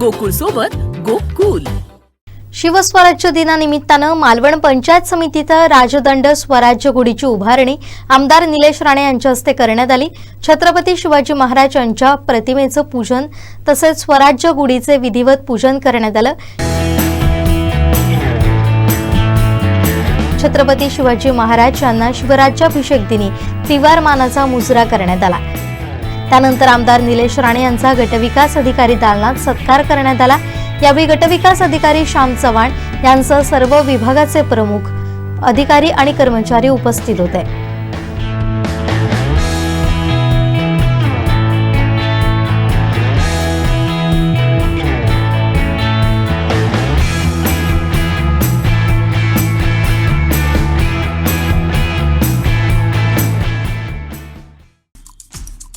गोकुळ सोबत गोकुल. शिवस्वराज्य दिनानिमित्तानं मालवण पंचायत समितीचं राजदंड स्वराज्य गुढीची उभारणी आमदार निलेश राणे यांच्या हस्ते करण्यात आली. छत्रपती शिवाजी महाराज यांच्या प्रतिमेचं पूजन तसेच स्वराज्य गुढीचे विधिवत पूजन करण्यात आलं. छत्रपती शिवाजी महाराज यांना शिवराज्याभिषेक दिनी त्रिवार मानाचा मुजरा करण्यात आला. त्यानंतर आमदार निलेश राणे यांचा गटविकास अधिकारी दालनात सत्कार करण्यात आला. यावेळी गटविकास अधिकारी श्याम चव्हाण यांसह सर्व विभागाचे प्रमुख अधिकारी आणि कर्मचारी उपस्थित होते.